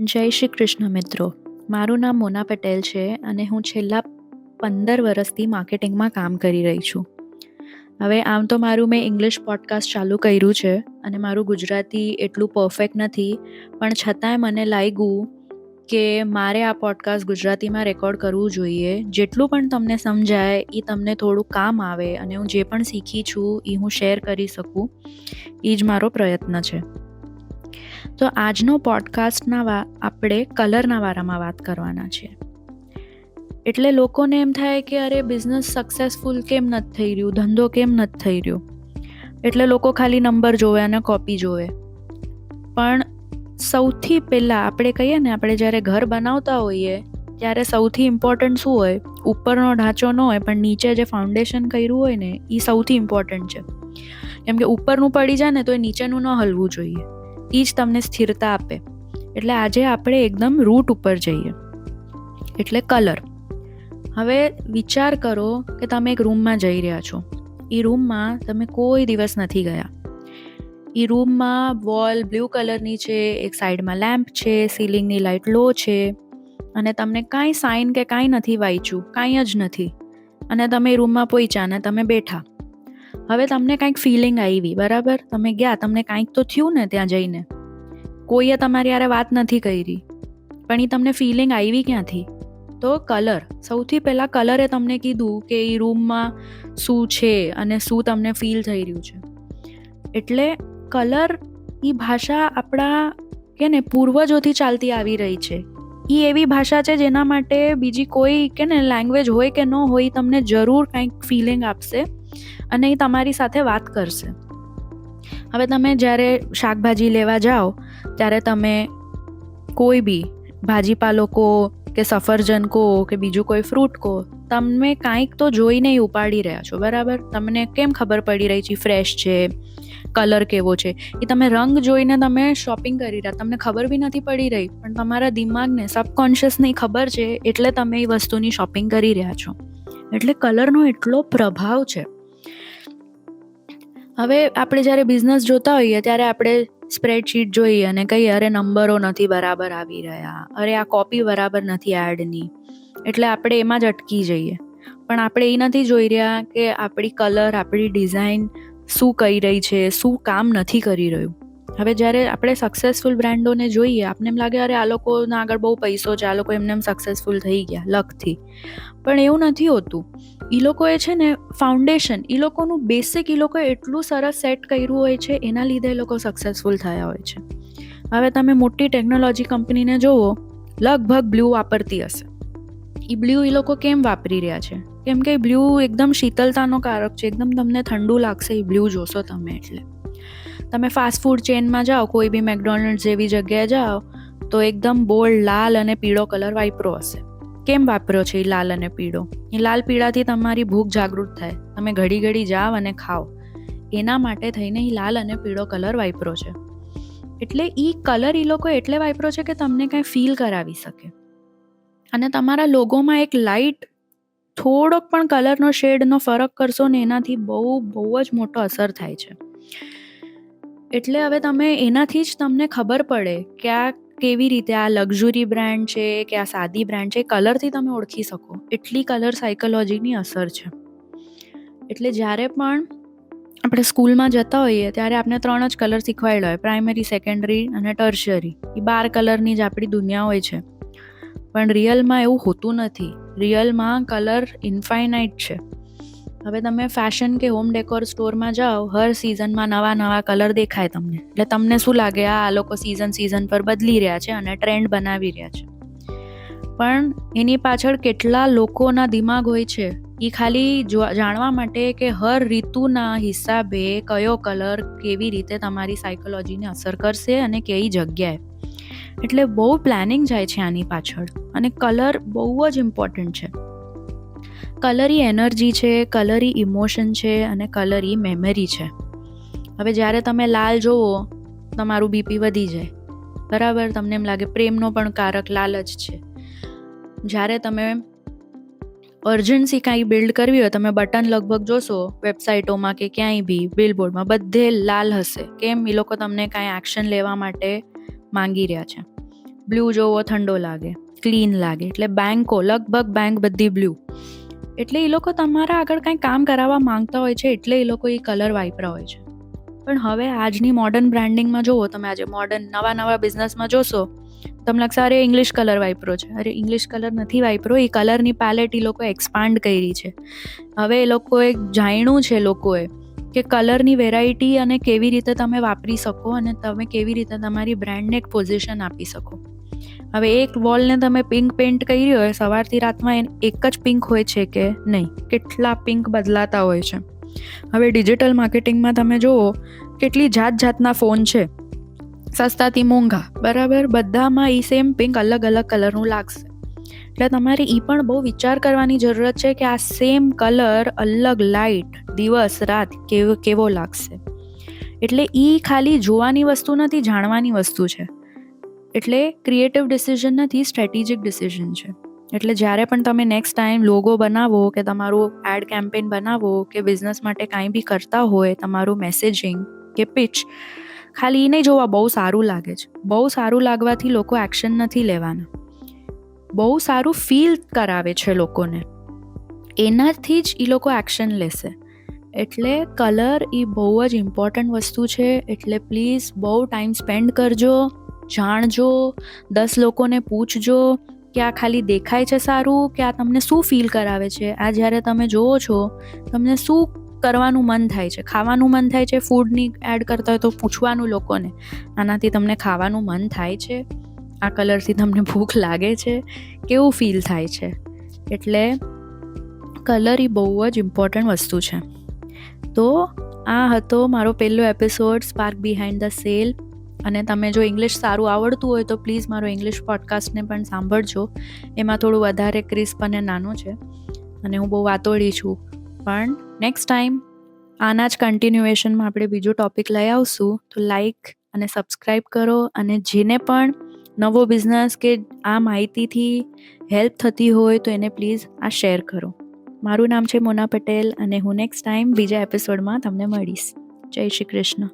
જય શ્રી કૃષ્ણ મિત્રો. મારું નામ મોના પટેલ છે અને હું છેલ્લા પંદર વર્ષથી માર્કેટિંગમાં કામ કરી રહી છું. હવે આમ તો મારું મેં ઇંગ્લિશ પોડકાસ્ટ ચાલુ કર્યું છે અને મારું ગુજરાતી એટલું પરફેક્ટ નથી, પણ છતાંય મને લાગ્યું કે મારે આ પોડકાસ્ટ ગુજરાતીમાં રેકોર્ડ કરવું જોઈએ. જેટલું પણ તમને સમજાય એ તમને થોડું કામ આવે અને હું જે પણ શીખી છું એ હું શેર કરી શકું. એ જ મારો પ્રયત્ન છે. તો આજનો પોડકાસ્ટના વા, આપણે કલરના વારામાં વાત કરવાના છે. એટલે લોકોને એમ થાય કે, અરે બિઝનેસ સક્સેસફુલ કેમ નથી થઈ રહ્યું? ધંધો કેમ નથી થઈ રહ્યો? એટલે લોકો ખાલી નંબર જોવે અને કોપી જોવે. પણ સૌથી પહેલાં આપણે કહીએ ને, આપણે જ્યારે ઘર બનાવતા હોઈએ, ત્યારે સૌથી ઇમ્પોર્ટન્ટ શું હોય? ઉપરનો ઢાંચો ન હોય, પણ નીચે જે ફાઉન્ડેશન કર્યું હોય ને એ સૌથી ઇમ્પોર્ટન્ટ છે. કેમ કે ઉપરનું પડી જાય ને, તો એ નીચેનું ન હલવું જોઈએ. એ જ તમને સ્થિરતા આપે. એટલે આજે આપણે એકદમ રૂટ ઉપર જઈએ. એટલે કલર હવે વિચાર કરો કે તમે એક રૂમમાં જઈ રહ્યા છો. એ રૂમમાં તમે કોઈ દિવસ નથી ગયા. એ રૂમમાં વોલ બ્લુ કલરની છે, એક સાઈડમાં લેમ્પ છે સીલિંગની લાઇટ લો છે. અને તમને કાંઈ સાઇન કે કાંઈ નથી વાંચ્યું, કાંઈ જ નથી. અને તમે રૂમમાં પહોંચ્યા ને તમે બેઠા. હવે તમને કાંઈક ફિલિંગ આવી, બરાબર? તમે ગયા, તમને કાંઈક તો થયું ને ત્યાં જઈને. કોઈએ તમારી યારે વાત નથી કરી, પણ એ તમને ફિલિંગ આવી ક્યાંથી? તો કલર સૌથી પહેલાં કલરે તમને કીધું કે એ રૂમમાં શું છે અને શું તમને ફીલ થઈ રહ્યું છે. એટલે કલર એ ભાષા આપણા, કે ને, પૂર્વજોથી ચાલતી આવી રહી છે. એ એવી ભાષા છે જેના માટે બીજી કોઈ, કે ને લેંગ્વેજ હોય કે ન હોય, તમને જરૂર કંઈક ફિલિંગ આપશે. અને એ તમારી સાથે વાત કરશે. હવે તમે જ્યારે શાકભાજી લેવા જાઓ, ત્યારે તમે કોઈ બી ભાજીપાલો કો કે સફરજન કો કે બીજું કોઈ ફ્રૂટ કો તમે કાંઈક તો જોઈને ઉપાડી રહ્યા છો, બરાબર? તમને કેમ ખબર પડી રહી છે ફ્રેશ છે કલર કેવો છે? એ તમે રંગ જોઈને તમે શોપિંગ કરી રહ્યા, તમને ખબર બી નથી પડી રહી, પણ તમારા દિમાગને સબકોન્શિયસની ખબર છે, એટલે તમે એ વસ્તુની શોપિંગ કરી રહ્યા છો. એટલે કલરનો એટલો પ્રભાવ છે. હવે આપણે જ્યારે બિઝનેસ જોતા હોઈએ ત્યારે આપણે સ્પ્રેડશીટ જોઈએ અને કહીએ, અરે, નંબરો નથી બરાબર આવી રહ્યા. અરે, આ કોપી બરાબર નથી એડની એટલે આપણે એમાં જ અટકી જઈએ. પણ આપણે એ નથી જોઈ રહ્યા કે આપણી કલર આપણી ડિઝાઇન શું કહી રહી છે, શું કામ નથી કરી રહ્યું. હવે જ્યારે આપણે સક્સેસફુલ બ્રાન્ડોને જોઈએ આપને એમ લાગે, અરે, આ લોકોના આગળ બહુ પૈસો છે, આ લોકો એમને એમ સક્સેસફુલ થઈ ગયા લકથી પણ એવું નથી હોતું. એ લોકોએ છે ને ફાઉન્ડેશન એ લોકોનું બેસિક એ લોકોએ એટલું સરસ સેટ કર્યું હોય છે, એના લીધે એ લોકો સક્સેસફુલ થયા હોય છે. હવે તમે મોટી ટેકનોલોજી કંપનીને જુઓ લગભગ બ્લુ વાપરતી હશે. એ બ્લુ એ લોકો કેમ વાપરી રહ્યા છે? કેમ કે બ્લુ એકદમ શીતલતાનો કારક છે, એકદમ તમને ઠંડુ લાગશે એ બ્લુ જોશો તમે એટલે. તમે ફાસ્ટ ફૂડ ચેનમાં જાઓ, કોઈ બી મેકડોનલ્ડ જેવી જગ્યાએ જાઓ, તો એકદમ બોલ્ડ લાલ અને પીળો કલર વાપરો હશે. કેમ વાપર્યો છે એ લાલ અને પીળો? એ લાલ પીળાથી તમારી ભૂખ જાગૃત થાય. તમે ઘડી ઘડી જાઓ અને ખાઓ. એના માટે થઈને એ લાલ અને પીળો કલર વાપરો છે. એટલે એ કલર એ લોકો એટલે વાપરો છે કે તમને કાંઈ ફીલ કરાવી શકે. અને તમારા લોગોમાં એક લાઇટ થોડોક પણ કલરનો શેડનો ફરક કરશો ને એનાથી બહુ બહુ જ મોટો અસર થાય છે. એટલે હવે તમે એનાથી જ તમને ખબર પડે કે આ કેવી રીતે આ લક્ઝુરી બ્રાન્ડ છે, કે આ સાદી બ્રાન્ડ છે કલરથી તમે ઓળખી શકો. એટલી કલર સાયકોલોજીની અસર છે. એટલે જ્યારે પણ આપણે સ્કૂલમાં જતા હોઈએ, ત્યારે આપણે ત્રણ જ કલર શીખવાડેલા હોય. પ્રાઇમરી, સેકન્ડરી અને ટર્શરી. એ બાર કલરની જ આપણી દુનિયા હોય છે. પણ રિયલમાં એવું હોતું નથી. રિયલમાં કલર ઇન્ફાઇનાઇટ છે. હવે તમે ફેશન કે હોમ ડેકોર સ્ટોરમાં જાઓ, હર સિઝનમાં નવા નવા કલર દેખાય તમને. એટલે તમને શું લાગે? આ લોકો સિઝન સિઝન પર બદલી રહ્યા છે અને ટ્રેન્ડ બનાવી રહ્યા છે. પણ એની પાછળ કેટલા લોકોના દિમાગ હોય છે, એ ખાલી જાણવા માટે કે હર ઋતુના હિસાબે કયો કલર કેવી રીતે તમારી સાયકોલોજીને અસર કરશે અને કઈ જગ્યાએ. એટલે બહુ પ્લાનિંગ જાય છે આની પાછળ. અને કલર બહુ જ ઇમ્પોર્ટન્ટ છે. કલરી એનર્જી છે, કલરી ઇમોશન છે અને કલરી મેમરી છે. હવે જ્યારે તમે લાલ જુઓ તમારું બીપી વધી જાય. બરાબર? તમને એમ લાગે પ્રેમનો પણ કારક લાલ જ છે. જ્યારે તમે અર્જન્સી કાંઈ બિલ્ડ કરવી હોય, તમે બટન લગભગ જોશો વેબસાઇટોમાં કે ક્યાંય બી બિલબોર્ડમાં બધે લાલ હશે. કેમ? એ લોકો તમને કાંઈ એક્શન લેવા માટે માંગી રહ્યા છે. બ્લુ જોવો, ઠંડો લાગે. ક્લીન લાગે. એટલે બેંકો લગભગ બેંક બધી બ્લુ એટલે એ લોકો તમારા આગળ કાંઈ કામ કરાવવા માંગતા હોય છે, એટલે એ લોકો એ કલર વાપરા હોય છે. પણ હવે આજની મોડર્ન બ્રાન્ડિંગમાં જુઓ, તમે આજે મોડર્ન નવા નવા બિઝનેસમાં જોશો, તમને લાગશે, અરે ઇંગ્લિશ કલર વાપરો છે. અરે ઇંગ્લિશ કલર નથી વાપરો એ કલરની પેલેટ એ લોકો એક્સપાન્ડ કરી છે. હવે એ લોકોએ જાણ્યું છે લોકોએ કે કલરની વેરાયટી અને કેવી રીતે તમે વાપરી શકો અને તમે કેવી રીતે તમારી બ્રાન્ડને એક પોઝિશન આપી શકો. હવે એક વોલને તમે પિંક પેઇન્ટ કરી હોય, સવારથી રાતમાં એક જ પિંક હોય છે કે નહીં? કેટલા પિંક બદલાતા હોય છે. હવે ડિજિટલ માર્કેટિંગમાં તમે જુઓ, કેટલી જાત જાતના ફોન છે. સસ્તાથી મોંઘા, બરાબર? બધામાં એ સેમ પિંક અલગ અલગ કલરનું લાગશે. એટલે તમારે એ પણ બહુ વિચાર કરવાની જરૂરત છે કે આ સેમ કલર અલગ લાઇટ દિવસ, રાત કેવો કેવો લાગશે. એટલે એ ખાલી જોવાની વસ્તુ નથી, જાણવાની વસ્તુ છે. એટલે ક્રિએટિવ ડિસિઝન નથી સ્ટ્રેટેજિક ડિસિઝન છે. એટલે જ્યારે પણ તમે નેક્સ્ટ ટાઈમ લોગો બનાવો કે તમારું એડ કેમ્પેન બનાવો કે બિઝનેસ માટે કાંઈ બી કરતા હોય, તમારું મેસેજિંગ કે પિચ ખાલી એ નહીં જોવા બહુ સારું લાગે છે. બહુ સારું લાગવાથી લોકો એક્શન નથી લેવાના. બહુ સારું ફીલ કરાવે છે લોકોને. એનાથી જ એ લોકો એક્શન લેશે. એટલે કલર એ બહુ જ ઇમ્પોર્ટન્ટ વસ્તુ છે. એટલે પ્લીઝ બહુ ટાઈમ સ્પેન્ડ કરજો. જાણજો, દસ લોકોને પૂછજો કે આ ખાલી દેખાય છે સારું કે આ તમને શું ફીલ કરાવે છે? આ જ્યારે તમે જુઓ છો, તમને શું કરવાનું મન થાય છે? ખાવાનું મન થાય છે ફૂડની એડ કરતા હોય તો પૂછવાનું લોકોને. આનાથી તમને ખાવાનું મન થાય છે. આ કલરથી તમને ભૂખ લાગે છે. કેવું ફીલ થાય છે? એટલે કલર એ બહુ જ ઇમ્પોર્ટન્ટ વસ્તુ છે. તો આ હતો મારો પહેલો episode spark behind the sale અને તમે જો ઇંગ્લિશ સારું આવડતું હોય તો પ્લીઝ મારો ઇંગ્લિશ પોડકાસ્ટને પણ સાંભળજો. એમાં થોડું વધારે ક્રિસ્પ અને નાનું છે. અને હું બહુ વાતોળી છું. પણ નેક્સ્ટ ટાઈમ આના જ કન્ટિન્યુએશનમાં આપણે બીજો ટોપિક લઈ આવશું. તો લાઈક અને સબસ્ક્રાઈબ કરો અને જેને પણ નવો બિઝનેસ કે આ માહિતીથી હેલ્પ થતી હોય તો એને પ્લીઝ આ શેર કરો. મારું નામ છે મોના પટેલ અને હું નેક્સ્ટ ટાઈમ બીજા એપિસોડમાં તમને મળીશ. જય શ્રી કૃષ્ણ.